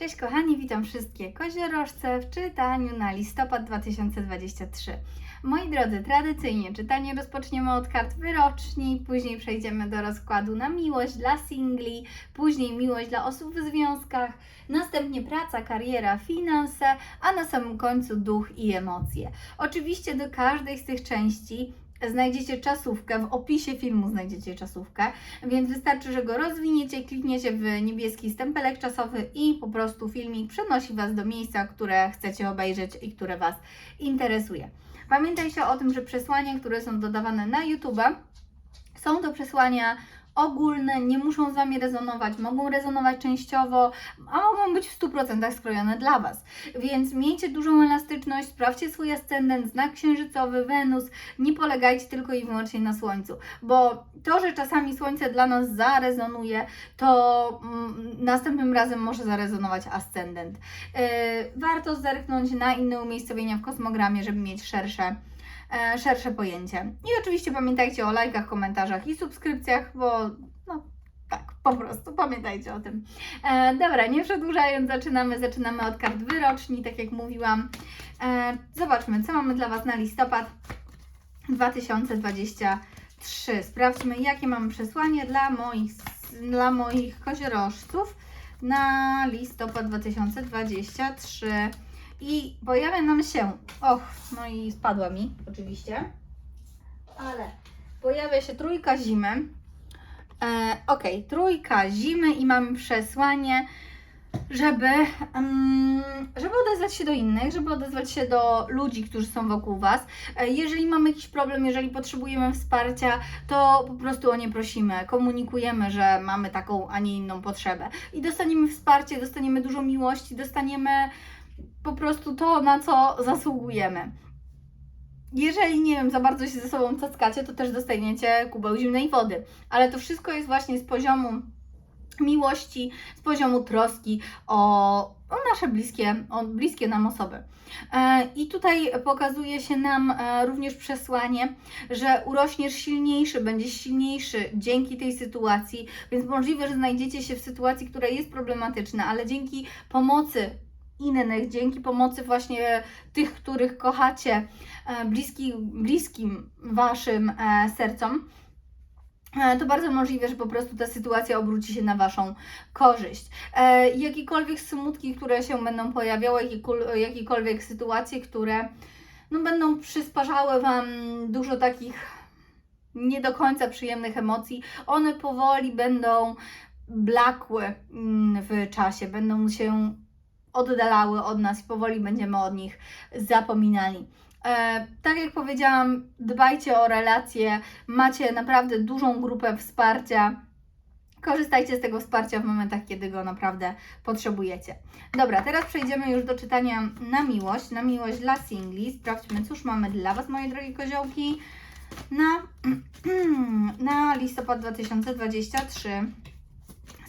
Cześć kochani, witam wszystkie koziorożce w czytaniu na listopad 2023. Moi drodzy, tradycyjnie czytanie rozpoczniemy od kart wyroczni, później przejdziemy do rozkładu na miłość dla singli, później miłość dla osób w związkach, następnie praca, kariera, finanse, a na samym końcu duch i emocje. Oczywiście do każdej z tych części znajdziecie czasówkę, w opisie filmu znajdziecie czasówkę, więc wystarczy, że go rozwiniecie, klikniecie w niebieski stempelek czasowy i po prostu filmik przenosi Was do miejsca, które chcecie obejrzeć i które Was interesuje. Pamiętajcie o tym, że przesłania, które są dodawane na YouTube, są to przesłania ogólne, nie muszą z Wami rezonować, mogą rezonować częściowo, a mogą być w 100% skrojone dla Was. Więc miejcie dużą elastyczność, sprawdźcie swój ascendent, znak księżycowy, Wenus, nie polegajcie tylko i wyłącznie na Słońcu, bo to, że czasami Słońce dla nas zarezonuje, to mm, następnym razem może zarezonować ascendent. Yy, warto zerknąć na inne umiejscowienia w kosmogramie, żeby mieć szersze szersze pojęcie. I oczywiście pamiętajcie o lajkach, komentarzach i subskrypcjach, bo no tak, po prostu pamiętajcie o tym. E, dobra, nie przedłużając, zaczynamy. Zaczynamy od kart wyroczni, tak jak mówiłam. E, zobaczmy, co mamy dla Was na listopad 2023. Sprawdźmy, jakie mamy przesłanie dla moich, dla moich koziorożców na listopad 2023. I pojawia nam się, och, no i spadła mi oczywiście, ale pojawia się trójka zimy. E, ok, trójka zimy i mamy przesłanie, żeby, mm, żeby odezwać się do innych, żeby odezwać się do ludzi, którzy są wokół Was. E, jeżeli mamy jakiś problem, jeżeli potrzebujemy wsparcia, to po prostu o nie prosimy, komunikujemy, że mamy taką, a nie inną potrzebę. I dostaniemy wsparcie, dostaniemy dużo miłości, dostaniemy po prostu to, na co zasługujemy. Jeżeli, nie wiem, za bardzo się ze sobą cackacie, to też dostaniecie kubeł zimnej wody. Ale to wszystko jest właśnie z poziomu miłości, z poziomu troski o, o nasze bliskie, o bliskie nam osoby. E, I tutaj pokazuje się nam e, również przesłanie, że urośniesz silniejszy, będziesz silniejszy dzięki tej sytuacji, więc możliwe, że znajdziecie się w sytuacji, która jest problematyczna, ale dzięki pomocy innych, dzięki pomocy właśnie tych, których kochacie, e, bliski, bliskim Waszym e, sercom, e, to bardzo możliwe, że po prostu ta sytuacja obróci się na Waszą korzyść. Jakiekolwiek smutki, które się będą pojawiały, jakiekolwiek sytuacje, które no, będą przysparzały Wam dużo takich nie do końca przyjemnych emocji, one powoli będą blakły mm, w czasie, będą się oddalały od nas i powoli będziemy od nich zapominali. E, tak jak powiedziałam, dbajcie o relacje, macie naprawdę dużą grupę wsparcia. Korzystajcie z tego wsparcia w momentach, kiedy go naprawdę potrzebujecie. Dobra, teraz przejdziemy już do czytania na miłość, na miłość dla singli. Sprawdźmy, cóż mamy dla Was, moje drogie koziołki, na, na listopad 2023.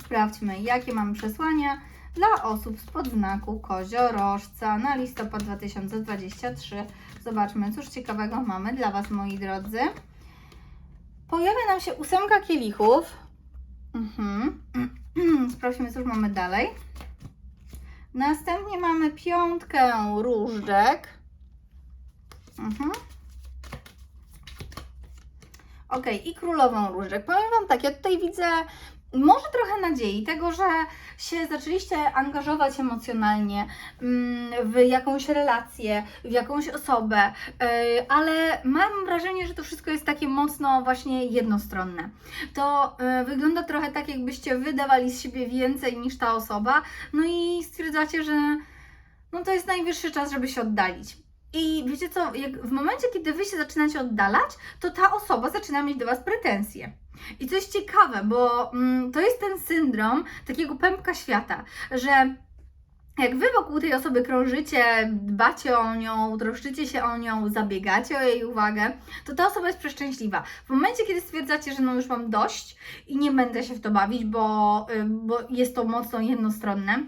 Sprawdźmy, jakie mamy przesłania dla osób spod znaku koziorożca na listopad 2023. Zobaczmy, cóż ciekawego mamy dla Was, moi drodzy. Pojawia nam się ósemka kielichów. Mhm. Sprawdźmy, cóż mamy dalej. Następnie mamy piątkę różdżek. Mhm. Ok, i królową różdżek. Powiem Wam tak, ja tutaj widzę może trochę nadziei, tego, że się zaczęliście angażować emocjonalnie mm, w jakąś relację, w jakąś osobę, yy, ale mam wrażenie, że to wszystko jest takie mocno właśnie jednostronne. To yy, wygląda trochę tak, jakbyście wydawali z siebie więcej niż ta osoba, no i stwierdzacie, że no to jest najwyższy czas, żeby się oddalić. I wiecie co, w momencie, kiedy wy się zaczynacie oddalać, to ta osoba zaczyna mieć do was pretensje. I coś ciekawe, bo mm, to jest ten syndrom takiego pępka świata, że jak wy wokół tej osoby krążycie, dbacie o nią, troszczycie się o nią, zabiegacie o jej uwagę, to ta osoba jest przeszczęśliwa. W momencie, kiedy stwierdzacie, że no już mam dość i nie będę się w to bawić, bo, y, bo jest to mocno jednostronne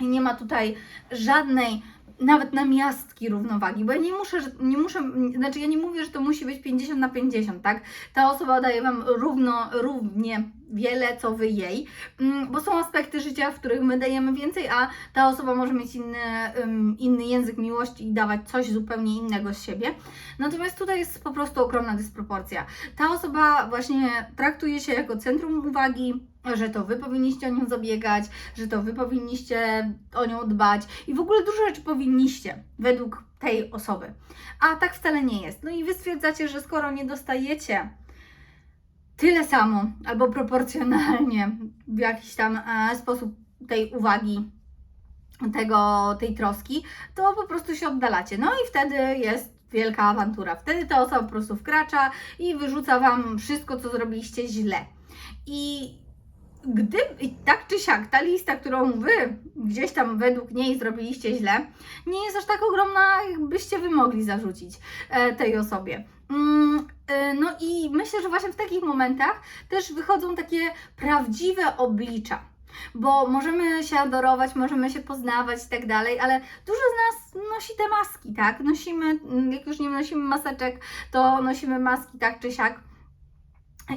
i nie ma tutaj żadnej nawet na miastki równowagi, bo ja nie muszę, nie muszę, znaczy ja nie mówię, że to musi być 50 na 50, tak? Ta osoba daje Wam równo, równie wiele, co wy jej, mm, bo są aspekty życia, w których my dajemy więcej, a ta osoba może mieć inny, inny język miłości i dawać coś zupełnie innego z siebie. Natomiast tutaj jest po prostu ogromna dysproporcja. Ta osoba właśnie traktuje się jako centrum uwagi, że to wy powinniście o nią zabiegać, że to wy powinniście o nią dbać i w ogóle dużo rzeczy powinniście według tej osoby. A tak wcale nie jest. No i wy stwierdzacie, że skoro nie dostajecie tyle samo albo proporcjonalnie w jakiś tam e, sposób tej uwagi, tego, tej troski, to po prostu się oddalacie. No i wtedy jest wielka awantura. Wtedy ta osoba po prostu wkracza i wyrzuca Wam wszystko, co zrobiliście źle. I gdy, tak czy siak, ta lista, którą Wy gdzieś tam według niej zrobiliście źle, nie jest aż tak ogromna, jakbyście Wy mogli zarzucić e, tej osobie. Mm, e, no i myślę, że właśnie w takich momentach też wychodzą takie prawdziwe oblicza bo możemy się adorować, możemy się poznawać i tak dalej, ale dużo z nas nosi te maski, tak? Nosimy, jak już nie nosimy maseczek, to nosimy maski tak czy siak.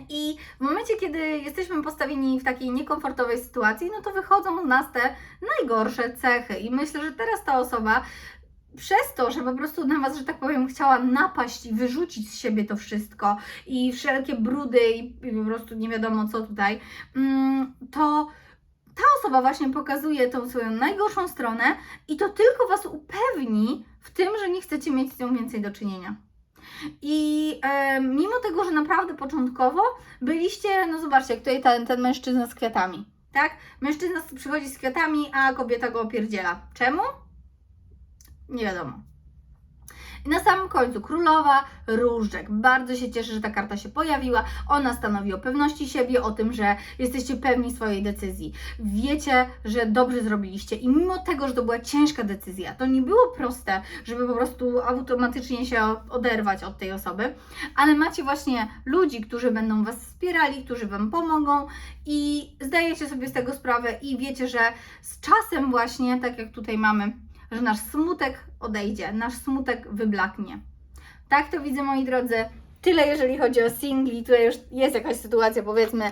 I w momencie, kiedy jesteśmy postawieni w takiej niekomfortowej sytuacji, no to wychodzą z nas te najgorsze cechy. I myślę, że teraz ta osoba przez to, że po prostu na Was, że tak powiem, chciała napaść i wyrzucić z siebie to wszystko i wszelkie brudy i, po prostu nie wiadomo co tutaj, mm, to ta osoba właśnie pokazuje tą swoją najgorszą stronę i to tylko Was upewni w tym, że nie chcecie mieć z nią więcej do czynienia. I e, mimo tego, że naprawdę początkowo byliście, no zobaczcie, tutaj ten, ten mężczyzna z kwiatami, tak? Mężczyzna przychodzi z kwiatami, a kobieta go opierdziela. Czemu? Nie wiadomo. I na samym końcu królowa różdżek. Bardzo się cieszę, że ta karta się pojawiła. Ona stanowi o pewności siebie, o tym, że jesteście pewni swojej decyzji. Wiecie, że dobrze zrobiliście i mimo tego, że to była ciężka decyzja, to nie było proste, żeby po prostu automatycznie się oderwać od tej osoby, ale macie właśnie ludzi, którzy będą Was wspierali, którzy Wam pomogą i zdajecie sobie z tego sprawę i wiecie, że z czasem właśnie, tak jak tutaj mamy, że nasz smutek odejdzie, nasz smutek wyblaknie. Tak to widzę, moi drodzy. Tyle, jeżeli chodzi o singli. Tutaj już jest jakaś sytuacja, powiedzmy,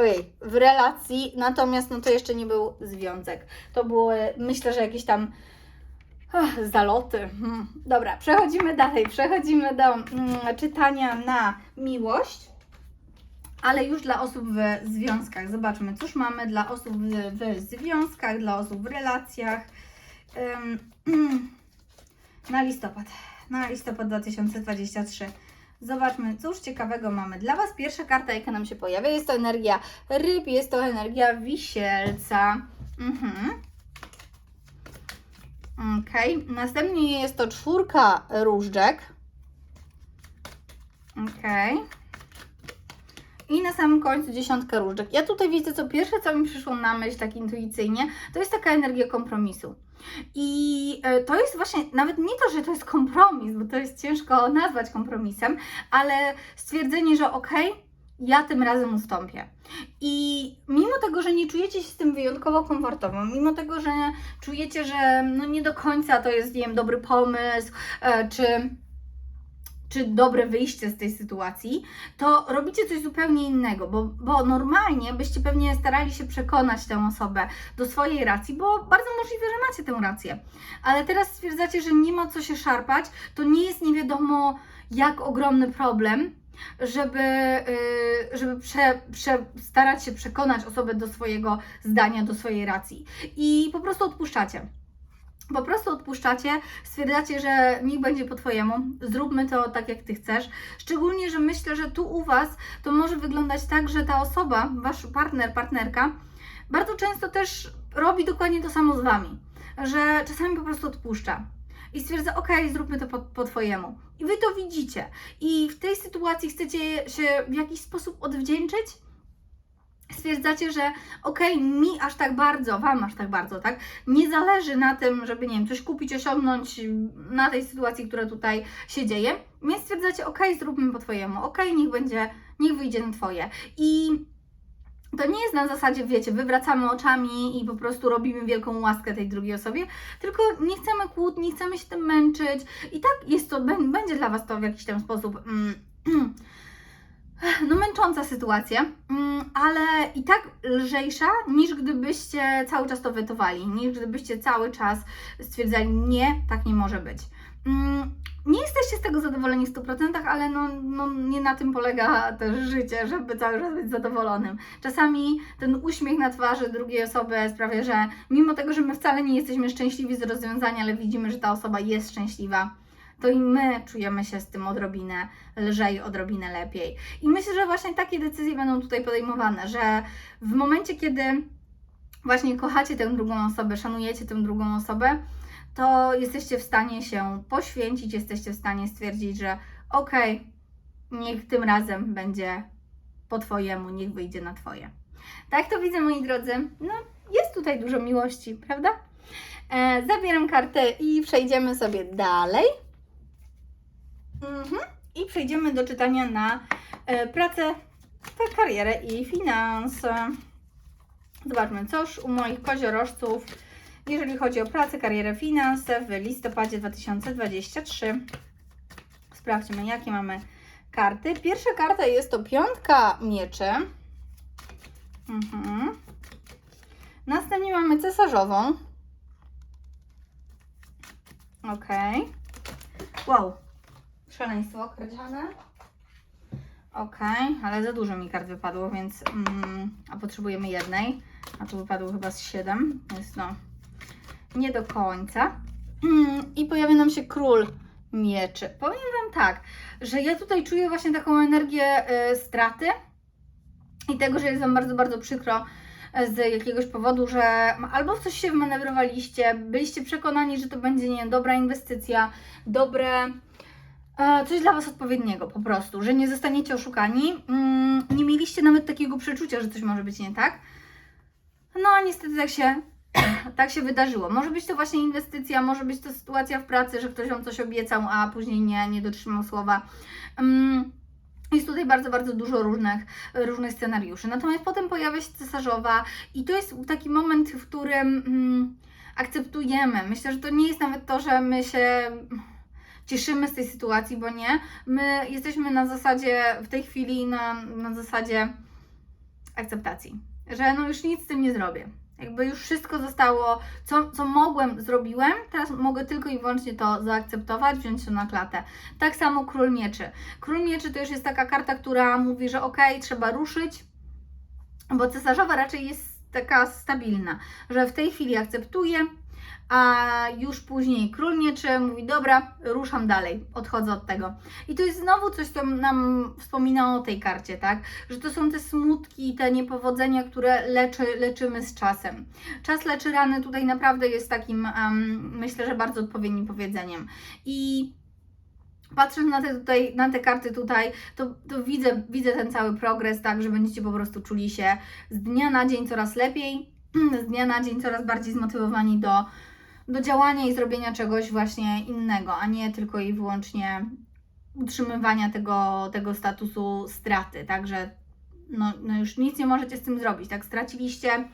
ojej, w relacji, natomiast no to jeszcze nie był związek. To było, myślę, że jakieś tam zaloty. Hmm. Dobra, przechodzimy dalej. Przechodzimy do mm, czytania na miłość. Ale już dla osób w związkach. Zobaczmy, cóż mamy dla osób w, w związkach, dla osób w relacjach na listopad. Na listopad 2023. Zobaczmy, cóż ciekawego mamy dla Was. Pierwsza karta, jaka nam się pojawia, jest to energia ryb, jest to energia wisielca. Mhm. Ok, następnie jest to czwórka różdżek. Ok. I na samym końcu dziesiątka różdżek. Ja tutaj widzę, co pierwsze, co mi przyszło na myśl tak intuicyjnie, to jest taka energia kompromisu. I e, to jest właśnie nawet nie to, że to jest kompromis, bo to jest ciężko nazwać kompromisem, ale stwierdzenie, że okej, okay, ja tym razem ustąpię. I mimo tego, że nie czujecie się z tym wyjątkowo komfortowo, mimo tego, że czujecie, że no nie do końca to jest, nie wiem, dobry pomysł, e, czy czy dobre wyjście z tej sytuacji, to robicie coś zupełnie innego, bo, bo normalnie byście pewnie starali się przekonać tę osobę do swojej racji, bo bardzo możliwe, że macie tę rację. Ale teraz stwierdzacie, że nie ma co się szarpać, to nie jest nie wiadomo jak ogromny problem, żeby, yy, żeby prze, prze, starać się przekonać osobę do swojego zdania, do swojej racji. I po prostu odpuszczacie po prostu odpuszczacie, stwierdzacie, że niech będzie po Twojemu, zróbmy to tak, jak Ty chcesz. Szczególnie, że myślę, że tu u Was to może wyglądać tak, że ta osoba, Wasz partner, partnerka, bardzo często też robi dokładnie to samo z Wami, że czasami po prostu odpuszcza. I stwierdza, ok, zróbmy to po, po Twojemu. I Wy to widzicie. I w tej sytuacji chcecie się w jakiś sposób odwdzięczyć, stwierdzacie, że okej, okay, mi aż tak bardzo, Wam aż tak bardzo, tak, nie zależy na tym, żeby, nie wiem, coś kupić, osiągnąć na tej sytuacji, która tutaj się dzieje, więc stwierdzacie, okej, okay, zróbmy po Twojemu, okej, okay, niech będzie, niech wyjdzie na Twoje. I to nie jest na zasadzie, wiecie, wywracamy oczami i po prostu robimy wielką łaskę tej drugiej osobie, tylko nie chcemy kłótni, nie chcemy się tym męczyć. I tak jest to, będzie dla Was to w jakiś tam sposób... Mm, no męcząca sytuacja, mm, ale i tak lżejsza niż gdybyście cały czas to wetowali, niż gdybyście cały czas stwierdzali, nie, tak nie może być. Mm, Nie jesteście z tego zadowoleni w 100%, ale no, no nie na tym polega też życie, żeby cały czas być zadowolonym. Czasami ten uśmiech na twarzy drugiej osoby sprawia, że mimo tego, że my wcale nie jesteśmy szczęśliwi z rozwiązania, ale widzimy, że ta osoba jest szczęśliwa, to i my czujemy się z tym odrobinę lżej, odrobinę lepiej. I myślę, że właśnie takie decyzje będą tutaj podejmowane, że w momencie, kiedy właśnie kochacie tę drugą osobę, szanujecie tę drugą osobę, to jesteście w stanie się poświęcić, jesteście w stanie stwierdzić, że okej, niech tym razem będzie po Twojemu, niech wyjdzie na Twoje. Tak to widzę, moi drodzy. No, jest tutaj dużo miłości, prawda? E, zabieram kartę i przejdziemy sobie dalej. Mhm. I przejdziemy do czytania na e, pracę, ta karierę i finanse. Zobaczmy, coż u moich koziorożców, jeżeli chodzi o pracę, karierę, finanse w listopadzie 2023. Sprawdźmy, jakie mamy karty. Pierwsza karta jest to piątka mieczy. Mhm. Następnie mamy cesarzową. Ok. Wow. Szaleństwo kradziane. Ok, ale za dużo mi kart wypadło, więc. Mm, a potrzebujemy jednej. A tu wypadło chyba z 7, więc no. Nie do końca. Mm, I pojawia nam się król mieczy. Powiem Wam tak, że ja tutaj czuję właśnie taką energię y, straty i tego, że jest Wam bardzo, bardzo przykro y, z jakiegoś powodu, że albo w coś się wmanewrowaliście, byliście przekonani, że to będzie nie dobra inwestycja, dobre coś dla Was odpowiedniego po prostu, że nie zostaniecie oszukani. Mm, nie mieliście nawet takiego przeczucia, że coś może być nie tak. No, a niestety tak się, tak się wydarzyło. Może być to właśnie inwestycja, może być to sytuacja w pracy, że ktoś Wam coś obiecał, a później nie, nie dotrzymał słowa. Mm, jest tutaj bardzo, bardzo dużo różnych, różnych scenariuszy. Natomiast potem pojawia się cesarzowa i to jest taki moment, w którym mm, akceptujemy. Myślę, że to nie jest nawet to, że my się cieszymy z tej sytuacji, bo nie. My jesteśmy na zasadzie, w tej chwili na, na zasadzie akceptacji, że no już nic z tym nie zrobię. Jakby już wszystko zostało, co, co mogłem, zrobiłem, teraz mogę tylko i wyłącznie to zaakceptować, wziąć to na klatę. Tak samo Król Mieczy. Król Mieczy to już jest taka karta, która mówi, że okej, trzeba ruszyć, bo cesarzowa raczej jest taka stabilna, że w tej chwili akceptuję, a już później król mieczy mówi, dobra, ruszam dalej, odchodzę od tego. I to jest znowu coś, co nam wspomina o tej karcie, tak? Że to są te smutki, te niepowodzenia, które leczy, leczymy z czasem. Czas leczy rany tutaj naprawdę jest takim, um, myślę, że bardzo odpowiednim powiedzeniem. I patrząc na te, tutaj, na te karty tutaj, to, to widzę, widzę ten cały progres, tak, że będziecie po prostu czuli się z dnia na dzień coraz lepiej, z dnia na dzień coraz bardziej zmotywowani do, do działania i zrobienia czegoś właśnie innego, a nie tylko i wyłącznie utrzymywania tego, tego statusu straty, także no, no już nic nie możecie z tym zrobić, tak, straciliście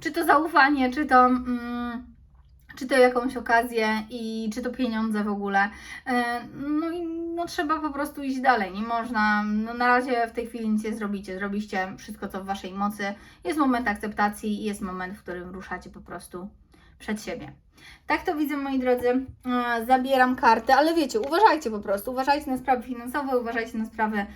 czy to zaufanie, czy to... Mm, czy to jakąś okazję i czy to pieniądze w ogóle. E, No i no, trzeba po prostu iść dalej. Nie można, no na razie w tej chwili nic nie zrobicie. Zrobiście wszystko, co w Waszej mocy. Jest moment akceptacji i jest moment, w którym ruszacie po prostu przed siebie. Tak to widzę, moi drodzy. E, Zabieram kartę, ale wiecie, uważajcie po prostu. Uważajcie na sprawy finansowe, uważajcie na sprawy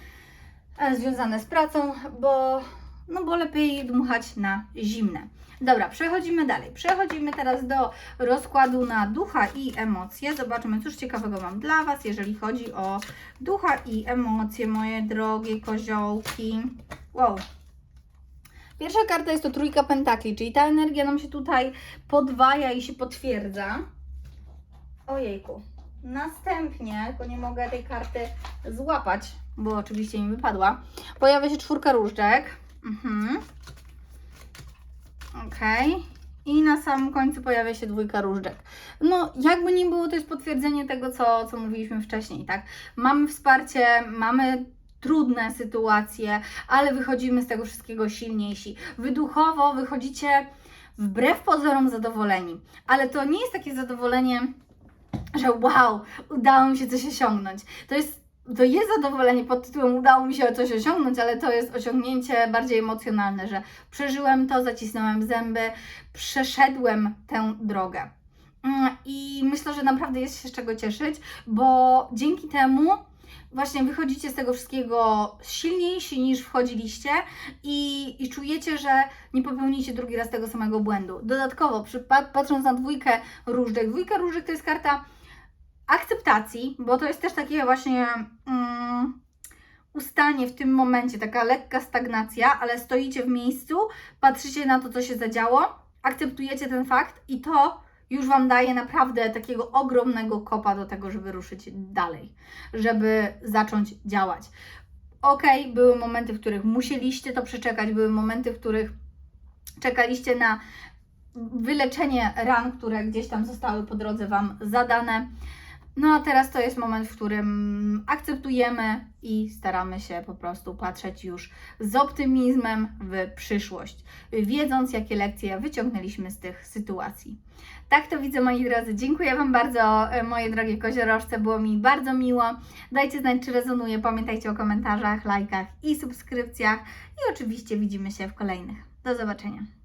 e, związane z pracą, bo, no bo lepiej dmuchać na zimne. Dobra, przechodzimy dalej. Przechodzimy teraz do rozkładu na ducha i emocje. Zobaczmy, cóż ciekawego mam dla Was, jeżeli chodzi o ducha i emocje, moje drogie koziołki. Wow. Pierwsza karta jest to trójka pentakli, czyli ta energia nam się tutaj podwaja i się potwierdza. Ojejku. Następnie, tylko nie mogę tej karty złapać, bo oczywiście mi wypadła, pojawia się czwórka różdżek. Mhm. Okej. I na samym końcu pojawia się dwójka różdżek. No, jakby nie było, to jest potwierdzenie tego, co, co mówiliśmy wcześniej, tak? Mamy wsparcie, mamy trudne sytuacje, ale wychodzimy z tego wszystkiego silniejsi. Wyduchowo wychodzicie wbrew pozorom zadowoleni, ale to nie jest takie zadowolenie, że wow, udało mi się coś osiągnąć. To jest to jest zadowolenie pod tytułem udało mi się coś osiągnąć, ale to jest osiągnięcie bardziej emocjonalne, że przeżyłem to, zacisnąłem zęby, przeszedłem tę drogę. Mm, I myślę, że naprawdę jest się z czego cieszyć, bo dzięki temu właśnie wychodzicie z tego wszystkiego silniejsi niż wchodziliście i, i czujecie, że nie popełnicie drugi raz tego samego błędu. Dodatkowo, przy, pat- patrząc na dwójkę różdżek, dwójka różdżek to jest karta akceptacji, bo to jest też takie właśnie mm, ustanie w tym momencie, taka lekka stagnacja, ale stoicie w miejscu, patrzycie na to, co się zadziało, akceptujecie ten fakt i to już Wam daje naprawdę takiego ogromnego kopa do tego, żeby ruszyć dalej, żeby zacząć działać. Okej, były momenty, w których musieliście to przeczekać, były momenty, w których czekaliście na wyleczenie ran, które gdzieś tam zostały po drodze Wam zadane. No a teraz to jest moment, w którym akceptujemy i staramy się po prostu patrzeć już z optymizmem w przyszłość, wiedząc, jakie lekcje wyciągnęliśmy z tych sytuacji. Tak to widzę, moi drodzy. Dziękuję Wam bardzo, e, moje drogie koziorożce. Było mi bardzo miło. Dajcie znać, czy rezonuje. Pamiętajcie o komentarzach, lajkach i subskrypcjach. I oczywiście widzimy się w kolejnych. Do zobaczenia.